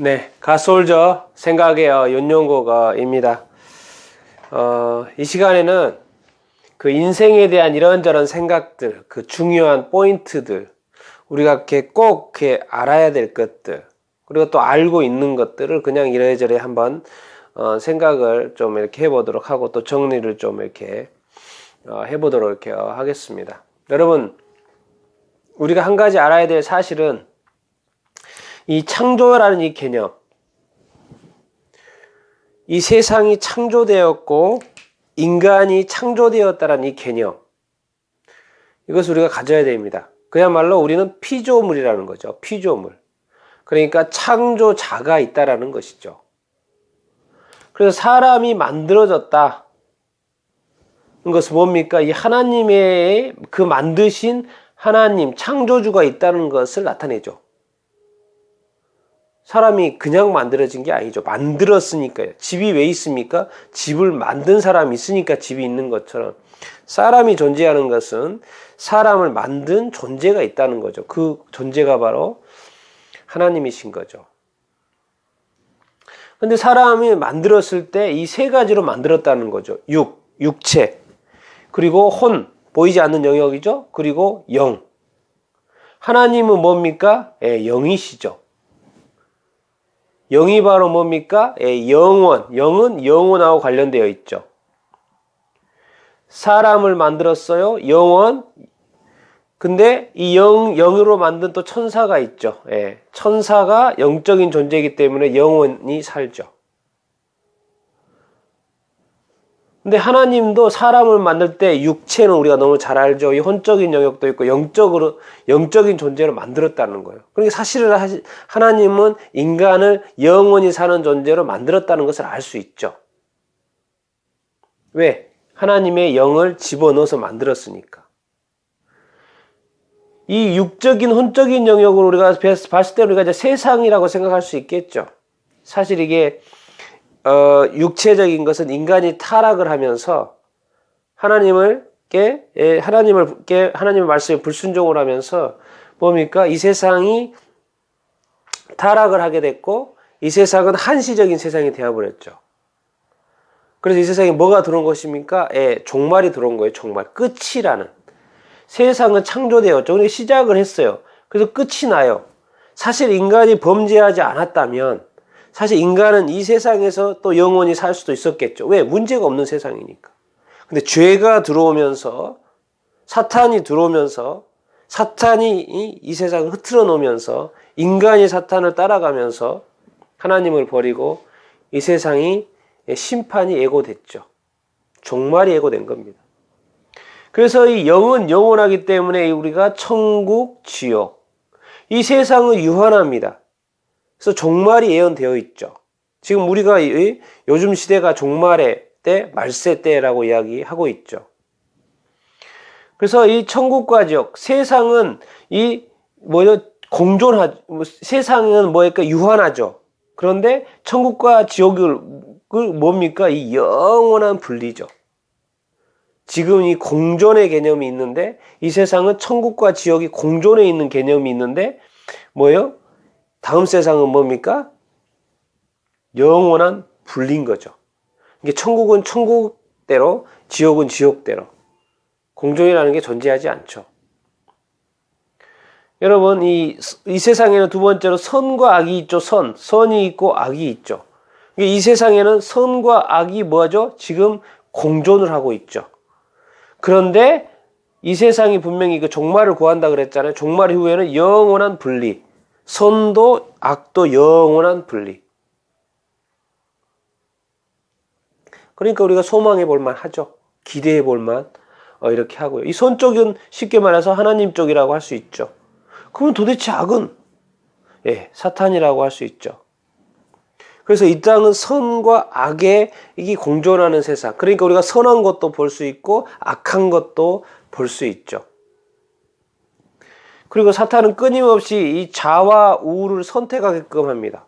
네, 가솔저 생각의 어, 윤용고가입니다. 어, 이 시간에는 그 인생에 대한 이런저런 생각들, 그 중요한 포인트들, 우리가 이렇게 꼭 이렇게 알아야 될 것들, 그리고 또 알고 있는 것들을 그냥 이래저래 한번 어, 생각을 좀 이렇게 해보도록 하고 또 정리를 좀 이렇게 어, 해보도록 이렇게 어, 하겠습니다. 여러분, 우리가 한 가지 알아야 될 사실은 이 창조라는 이 개념, 이 세상이 창조되었고 인간이 창조되었다는 이 개념, 이것을 우리가 가져야 됩니다. 그야말로 우리는 피조물이라는 거죠. 피조물. 그러니까 창조자가 있다라는 것이죠. 그래서 사람이 만들어졌다. 것은 뭡니까? 이 하나님의 그 만드신 하나님, 창조주가 있다는 것을 나타내죠. 사람이 그냥 만들어진 게 아니죠. 만들었으니까요. 집이 왜 있습니까? 집을 만든 사람이 있으니까 집이 있는 것처럼 사람이 존재하는 것은 사람을 만든 존재가 있다는 거죠. 그 존재가 바로 하나님이신 거죠. 근데 사람이 만들었을 때 이 세 가지로 만들었다는 거죠. 육, 육체, 그리고 혼, 보이지 않는 영역이죠. 그리고 영. 하나님은 뭡니까? 예, 영이시죠. 영이 바로 뭡니까? 예, 영원. 영은 영혼하고 관련되어 있죠. 사람을 만들었어요. 영원. 근데 이 영, 영으로 만든 또 천사가 있죠. 예, 천사가 영적인 존재이기 때문에 영원히 살죠. 근데 하나님도 사람을 만들 때 육체는 우리가 너무 잘 알죠. 이 혼적인 영역도 있고 영적으로 영적인 존재로 만들었다는 거예요. 그러니까 사실은 하나님은 인간을 영원히 사는 존재로 만들었다는 것을 알 수 있죠. 왜? 하나님의 영을 집어넣어서 만들었으니까. 이 육적인 혼적인 영역을 우리가 봤을 때 우리가 이제 세상이라고 생각할 수 있겠죠. 사실 이게 어, 육체적인 것은 인간이 타락을 하면서 하나님을 께 예, 하나님을 께 하나님의 말씀에 불순종을 하면서 뭡니까 이 세상이 타락을 하게 됐고 이 세상은 한시적인 세상이 되어버렸죠. 그래서 이 세상에 뭐가 들어온 것입니까? 예, 종말이 들어온 거예요. 종말 끝이라는 세상은 창조되었죠. 근데 시작을 했어요. 그래서 끝이 나요. 사실 인간이 범죄하지 않았다면 사실 인간은 이 세상에서 또 영원히 살 수도 있었겠죠. 왜? 문제가 없는 세상이니까. 근데 죄가 들어오면서 사탄이 들어오면서 사탄이 이, 이 세상을 흐트러 놓으면서 인간이 사탄을 따라가면서 하나님을 버리고 이 세상이 심판이 예고됐죠. 종말이 예고된 겁니다. 그래서 이 영은 영원하기 때문에 우리가 천국, 지옥. 이 세상은 유한합니다. 그래서 종말이 예언되어 있죠. 지금 우리가 요즘 시대가 종말의 때, 말세 때라고 이야기하고 있죠. 그래서 이 천국과 지옥, 세상은 이 뭐요 공존하 뭐 세상은 뭐랄까 유한하죠. 그런데 천국과 지옥을 그 뭡니까 이 영원한 분리죠. 지금 이 공존의 개념이 있는데 이 세상은 천국과 지옥이 공존해 있는 개념이 있는데 뭐요? 다음 세상은 뭡니까? 영원한 분린 거죠. 이게 천국은 천국대로, 지옥은 지옥대로. 공존이라는 게 존재하지 않죠. 여러분, 이, 이 세상에는 두 번째로 선과 악이 있죠. 선. 선이 있고 악이 있죠. 이 세상에는 선과 악이 뭐죠? 지금 공존을 하고 있죠. 그런데 이 세상이 분명히 그 종말을 구한다 그랬잖아요. 종말 이후에는 영원한 분리. 선도 악도 영원한 분리. 그러니까 우리가 소망해 볼만 하죠. 기대해 볼만 어, 이렇게 하고요. 이 선 쪽은 쉽게 말해서 하나님 쪽이라고 할 수 있죠. 그러면 도대체 악은 예, 사탄이라고 할 수 있죠. 그래서 이 땅은 선과 악의 이게 공존하는 세상. 그러니까 우리가 선한 것도 볼 수 있고 악한 것도 볼 수 있죠. 그리고 사탄은 끊임없이 이 자와 우를 선택하게끔 합니다.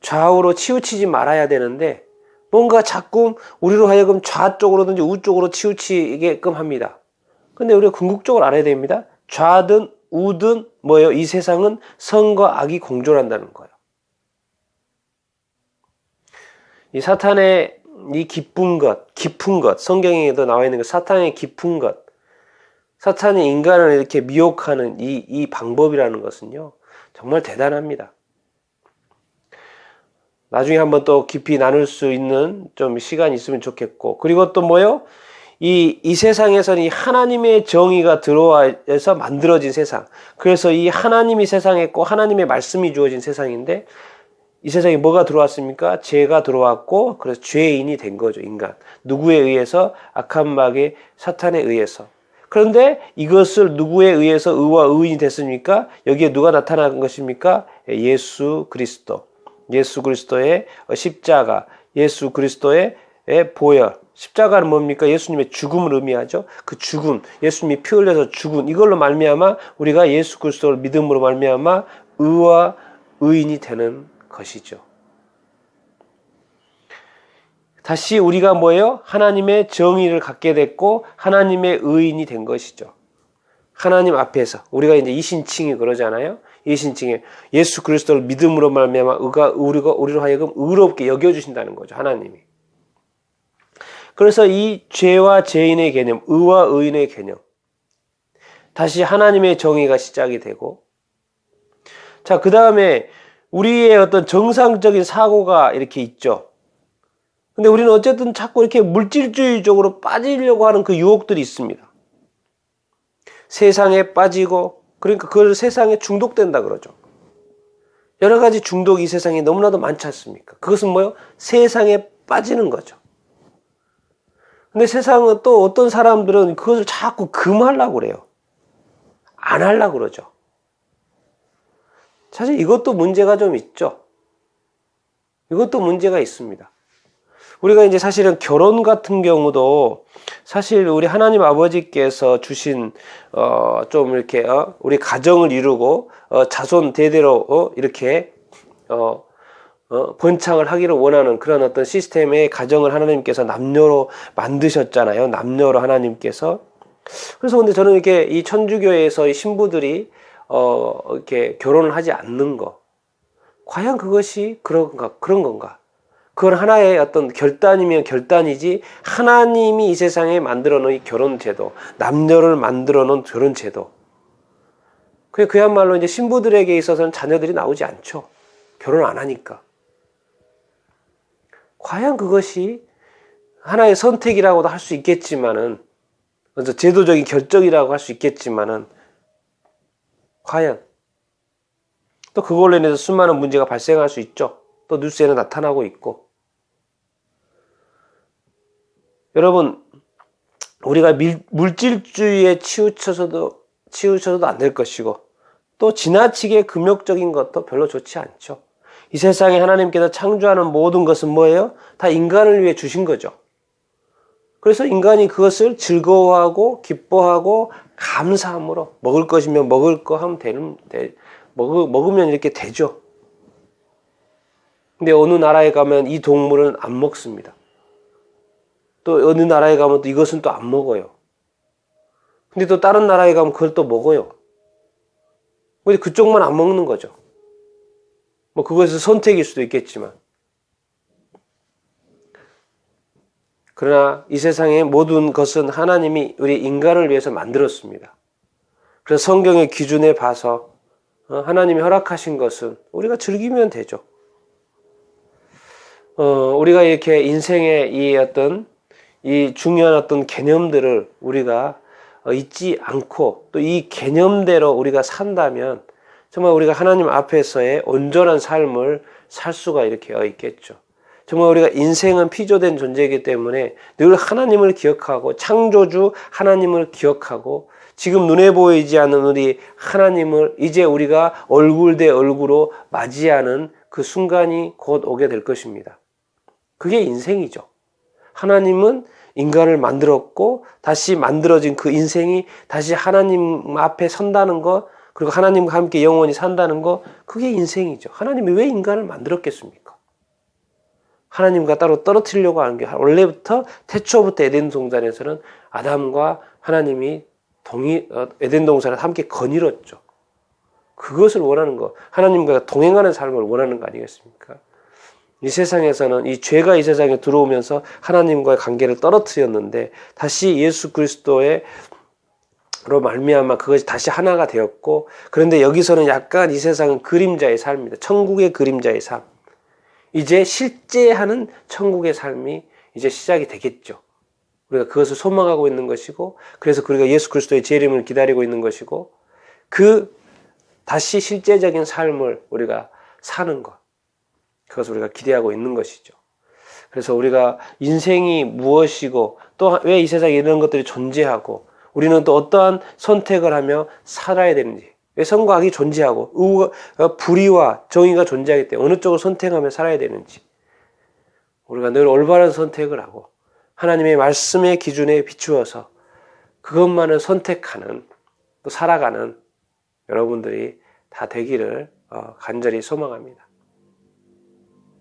좌우로 치우치지 말아야 되는데 뭔가 자꾸 우리로 하여금 좌 쪽으로든지 우 쪽으로 치우치게끔 합니다. 근데 우리가 궁극적으로 알아야 됩니다. 좌든 우든 뭐예요? 이 세상은 선과 악이 공존한다는 거예요. 이 사탄의 이 기쁜 것, 깊은 것, 성경에도 나와 있는 그 사탄의 깊은 것, 사탄이 인간을 이렇게 미혹하는 이, 이 방법이라는 것은요, 정말 대단합니다. 나중에 한번 또 깊이 나눌 수 있는 좀 시간이 있으면 좋겠고, 그리고 또 뭐요? 이, 이 세상에서는 이 하나님의 정의가 들어와서 만들어진 세상. 그래서 이 하나님이 세상에 있고 하나님의 말씀이 주어진 세상인데 이 세상에 뭐가 들어왔습니까? 죄가 들어왔고 그래서 죄인이 된 거죠, 인간. 누구에 의해서? 악한 마귀 사탄에 의해서. 그런데 이것을 누구에 의해서 의와 의인이 됐습니까? 여기에 누가 나타난 것입니까? 예수 그리스도. 예수 그리스도의 십자가, 예수 그리스도의 보혈. 십자가는 뭡니까? 예수님의 죽음을 의미하죠. 그 죽음, 예수님이 피 흘려서 죽은 이걸로 말미암아 우리가 예수 그리스도를 믿음으로 말미암아 의와 의인이 되는 것이죠. 다시 우리가 뭐예요? 하나님의 정의를 갖게 됐고 하나님의 의인이 된 것이죠. 하나님 앞에서 우리가 이제 이신칭이 그러잖아요. 이신칭에 예수 그리스도를 믿음으로 말미암아 의가 우리가 우리로 하여금 의롭게 여겨 주신다는 거죠. 하나님이. 그래서 이 죄와 죄인의 개념, 의와 의인의 개념. 다시 하나님의 정의가 시작이 되고 자, 그다음에 우리의 어떤 정상적인 사고가 이렇게 있죠. 근데 우리는 어쨌든 자꾸 이렇게 물질주의적으로 빠지려고 하는 그 유혹들이 있습니다. 세상에 빠지고, 그러니까 그걸 세상에 중독된다 그러죠. 여러 가지 중독이 이 세상에 너무나도 많지 않습니까? 그것은 뭐요? 세상에 빠지는 거죠. 근데 세상은 또 어떤 사람들은 그것을 자꾸 금하려고 그래요. 안 하려고 그러죠. 사실 이것도 문제가 좀 있죠. 이것도 문제가 있습니다. 우리가 이제 사실은 결혼 같은 경우도 사실 우리 하나님 아버지께서 주신 어 좀 이렇게 어 우리 가정을 이루고 어 자손 대대로 어 이렇게 어 어, 번창을 하기를 원하는 그런 어떤 시스템의 가정을 하나님께서 남녀로 만드셨잖아요. 남녀로 하나님께서. 그래서 근데 저는 이렇게 이 천주교에서 이 신부들이 어, 이렇게 결혼을 하지 않는 거. 과연 그것이 그런가, 그런 건가? 그건 하나의 어떤 결단이면 결단이지, 하나님이 이 세상에 만들어 놓은 결혼 제도, 남녀를 만들어 놓은 결혼 제도. 그게 그야말로 이제 신부들에게 있어서는 자녀들이 나오지 않죠. 결혼 안 하니까. 과연 그것이 하나의 선택이라고도 할 수 있겠지만은, 제도적인 결정이라고 할 수 있겠지만은, 과연 또 그걸로 인해서 수많은 문제가 발생할 수 있죠. 또 뉴스에는 나타나고 있고. 여러분, 우리가 밀, 물질주의에 치우쳐서도, 치우쳐서도 안 될 것이고, 또 지나치게 금욕적인 것도 별로 좋지 않죠. 이 세상에 하나님께서 창조하는 모든 것은 뭐예요? 다 인간을 위해 주신 거죠. 그래서 인간이 그것을 즐거워하고 기뻐하고 감사함으로 먹을 것이면 먹을 거 하면 되는 되, 먹, 먹으면 이렇게 되죠. 근데 어느 나라에 가면 이 동물은 안 먹습니다. 또 어느 나라에 가면 또 이것은 또 안 먹어요. 근데 또 다른 나라에 가면 그걸 또 먹어요. 근데 그쪽만 안 먹는 거죠. 뭐 그것은 선택일 수도 있겠지만. 그러나 이 세상의 모든 것은 하나님이 우리 인간을 위해서 만들었습니다. 그래서 성경의 기준에 봐서 어, 하나님이 허락하신 것은 우리가 즐기면 되죠. 어, 우리가 이렇게 인생의 이 어떤 이 중요한 어떤 개념들을 우리가 어, 잊지 않고 또 이 개념대로 우리가 산다면 정말 우리가 하나님 앞에서의 온전한 삶을 살 수가 이렇게 있겠죠. 정말 우리가 인생은 피조된 존재이기 때문에 늘 하나님을 기억하고 창조주 하나님을 기억하고 지금 눈에 보이지 않는 우리 하나님을 이제 우리가 얼굴 대 얼굴로 맞이하는 그 순간이 곧 오게 될 것입니다. 그게 인생이죠. 하나님은 인간을 만들었고 다시 만들어진 그 인생이 다시 하나님 앞에 선다는 것 그리고 하나님과 함께 영원히 산다는 것 그게 인생이죠. 하나님이 왜 인간을 만들었겠습니까? 하나님과 따로 떨어뜨리려고 하는 게 원래부터 태초부터 에덴 동산에서는 아담과 하나님이 동이 어, 에덴 동산을 함께 거닐었죠. 그것을 원하는 거. 하나님과 동행하는 삶을 원하는 거 아니겠습니까? 이 세상에서는 이 죄가 이 세상에 들어오면서 하나님과의 관계를 떨어뜨렸는데 다시 예수 그리스도의 로 말미암아 그것이 다시 하나가 되었고 그런데 여기서는 약간 이 세상은 그림자의 삶입니다. 천국의 그림자의 삶. 이제 실제 하는 천국의 삶이 이제 시작이 되겠죠. 우리가 그것을 소망하고 있는 것이고 그래서 우리가 예수 그리스도의 재림을 기다리고 있는 것이고 그 다시 실제적인 삶을 우리가 사는 것. 그것을 우리가 기대하고 있는 것이죠. 그래서 우리가 인생이 무엇이고 또 왜 이 세상에 이런 것들이 존재하고 우리는 또 어떠한 선택을 하며 살아야 되는지 악이 존재하고 의가, 어, 불의와 정의가 존재하기 때문에 어느 쪽을 선택하며 살아야 되는지 우리가 늘 올바른 선택을 하고 하나님의 말씀의 기준에 비추어서 그것만을 선택하는 또 살아가는 여러분들이 다 되기를 어, 간절히 소망합니다.